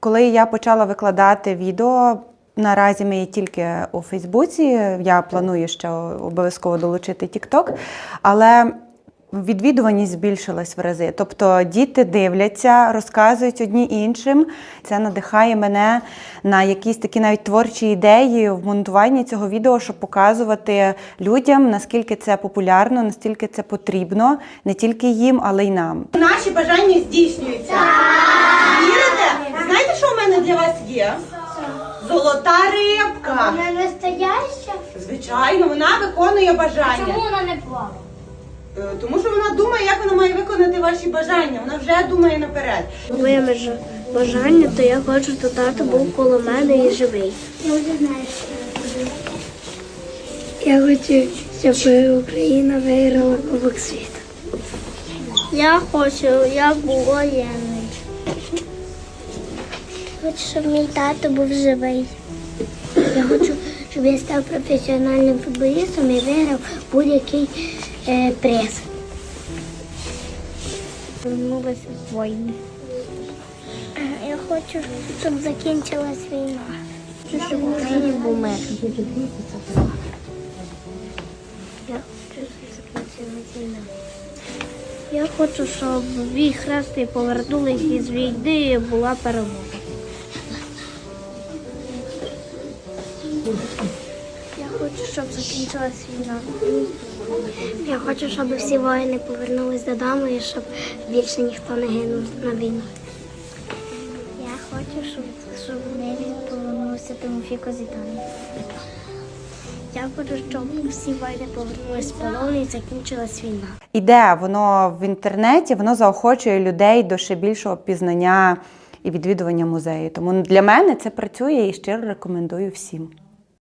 Коли я почала викладати відео, наразі ми є тільки у Фейсбуці. Я планую ще обов'язково долучити TikTok, але відвідуваність збільшилась в рази. Тобто діти дивляться, розказують одні іншим. Це надихає мене на якісь такі навіть творчі ідеї в монтуванні цього відео, щоб показувати людям, наскільки це популярно, наскільки це потрібно, не тільки їм, але й нам. Наші бажання здійснюються. Вірите? Знаєте, що в мене для вас є? Золота рибка. Вона настояща? Звичайно, вона виконує бажання. Чому вона не плаває? Е, Тому що вона думає, як вона має виконати ваші бажання. Вона вже думає наперед. Моє баж- бажання, то я хочу, щоб тато був коло мене і живий. Я хочу, щоб Україна виграла Кубок світу. Я хочу, я був воєнний. Хочу, щоб мій тато був живий. Я хочу, щоб я став професіональним футболістом і виграв будь-який е, приз. Вернулася з війни. Я хочу, щоб закінчилась війна. Хочу, щоб в Україні був мир. Я хочу, щоб закінчилася війна. Я хочу, щоб дві хрести повернулися із війни і була перемога. Я хочу, щоб закінчилась війна. Я хочу, щоб всі воїни повернулись додому і щоб більше ніхто не гинув на війну. Я хочу, щоб, щоб в небі повернувся Тимофій Козитан. Я хочу, щоб всі воїни повернулися з полону і закінчилась війна. Іде воно в інтернеті, воно заохочує людей до ще більшого пізнання і відвідування музею. Тому для мене це працює і щиро рекомендую всім.